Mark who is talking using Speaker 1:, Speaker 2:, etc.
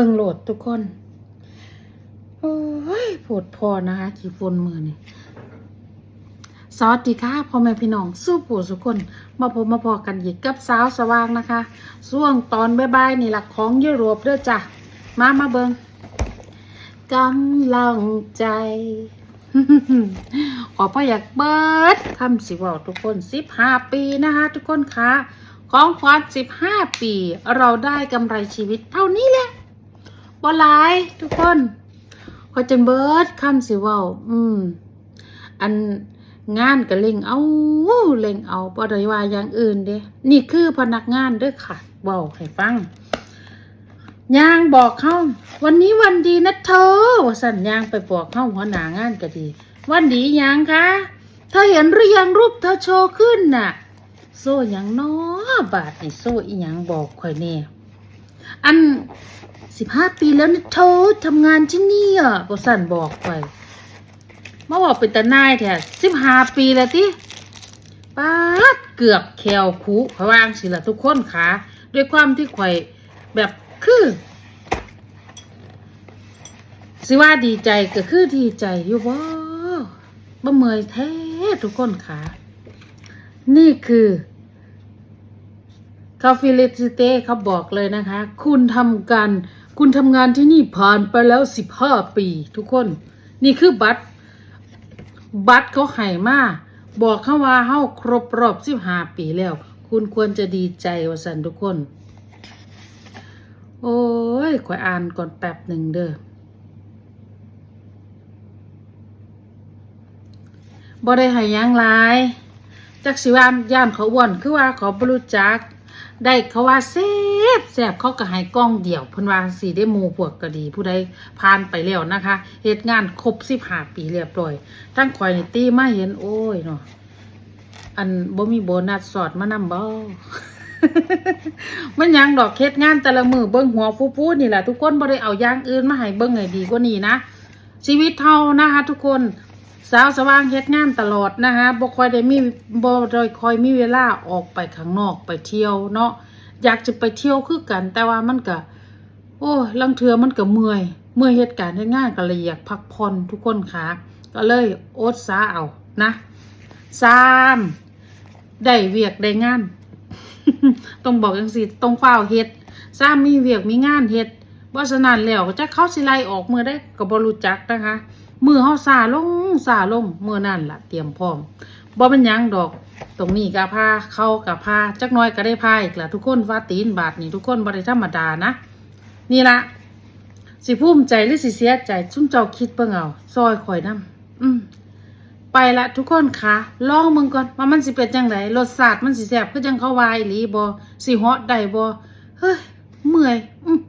Speaker 1: บิ่งโหลดทุกคน โอ้ยปวดพอนะคะขี่ฝนมือนี่สวัสดีค่ะพ่อแม่พี่น้องสู้ปู่สุคนมาพบมาพอกันอีกกับสาวสว่างนะคะช่วงตอนบ่ายๆนี่หลักของยุโรปเด้อจ้ะมามาเบิงกำลังใจขอพ่ออยากเบิดคำสิว่าทุกคนสิบห้าปีนะคะทุกคนคะของขวัญสิบห้าปี เราได้กำไรชีวิตเท่านี้แหละ บ่หลายทุกคนขอจนเบิดคำสิเว่าอืม อันงานก็เล่งเอาเล่งเอาบ่ได้ว่าอย่างอื่นเด้นี่คือพนักงานเด้อค่ะเว้าให้ฟังยางบอกเขาวันนี้วันดีนะเธอว่าสั่นยางไปบอกเขาหัวหน้างานก็ดี วันดียังคะเธอเห็นหรือยังรูปเธอโชว์ขึ้นน่ะ โซ่ยังน้อบาทนี่โซ่อีหยังบอกข่อยเนี่ยอัน สิบห้าปีแล้วนะเธอทำงานที่นี่อะว่าสั่นบอกไปมาบอกเป็นตาหนายแท้สิบห้าปีแล้วที่ป้าดเกือบแควคูพะวางสิละทุกคนค่ะด้วยความที่ข่อยแบบคือสิว่าดีใจก็คือดีใจอยู่บ่บ่เมอยแท้ทุกคนค่ะ นี่คือ คาเฟิลิซิเต้เขาบอกเลยนะคะ คุณทำการคุณทำงานที่นี่ผ่านไปแล้วสิบห้าปี ทุกคน นี่คือบัตร บัตรเขาให้มาบอกเขาว่าเฮาครบรอบสิบห้าปีแล้ว คุณควรจะดีใจว่าสันทุกคน โอ้ยขอยอ่านก่อนแป๊บหนึ่งเด้อบ่ได้ให้หยังหลจักสิว่าย่านเขาอ้วนคือว่าเขาบรู้จัก ได้เขาว่าแซ่บแซบเขาก็ให้กล้องเดี่ยวเพิ่นว่าสิได้มูพวกก็ดี ผู้ใดผ่านไปแล้วนะคะเฮ็ดงานครบ15ปีเรียบร้อยทั้งข่อยนี่ตีมาเห็นโอ้ยเนาะอันบ่มีโบนัสสอดมานำบ่มันยังดอกเฮ็ดงานแต่ละมือเบิ่งหัวฟูๆนี่แหละทุกคนบ่ได้เอาอย่างอื่นมาให้เบิ่งให้ดีกว่านี้นะชีวิตเฮานะคะ ทุกคน สาวสว่างเฮ็ดงานตลอดนะคะบ่ค่อยได้มีบ่ได้ค่อยมีเวลาออกไปข้างนอกไปเที่ยวเนาะอยากจะไปเที่ยวคือกัน แต่ว่ามันก็โอ้ลังเทือมันก็เมื่อย เมื่อยเหตุการณ์เฮ็ดงานก็เลยอยากพักผ่อนทุกคนค่ะ ก็เลยโอดซาเอานะสามได้เวียกได้งานต้องบอกจังซี่ต้องเฝ้าวเฮ็ดสามมีเวียกมีงานเฮ็ดเพราะฉะนั้นแล้วจะเข้าสิไลออกมือได้ก็บ่รู้จักนะคะ มือเฮาซาลงซาลงมือนั่นล่ะ เตรียมพร้อมบ่เป็นยังดอก ตรงนี้ก็พาเข้ากับพาจักน้อยก็ได้พาอีกล่ะทุกคนว่าตีนบาทนี่ทุกคนบ่ได้ธรรมดานะนี่ละสิภูมิใจหรือสิเสียใจชุ่มเจ้าคิดเบิ่งเอาซอยข่อยนํอืมไปละทุกคนคะลองมึงก่อนว่ามันสิเป็นจังไดรสชาติมันสิแซ่บคือจังเขาวายหรือบ่สิเหาะได้บ่เฮ้ยเมื่อยอืม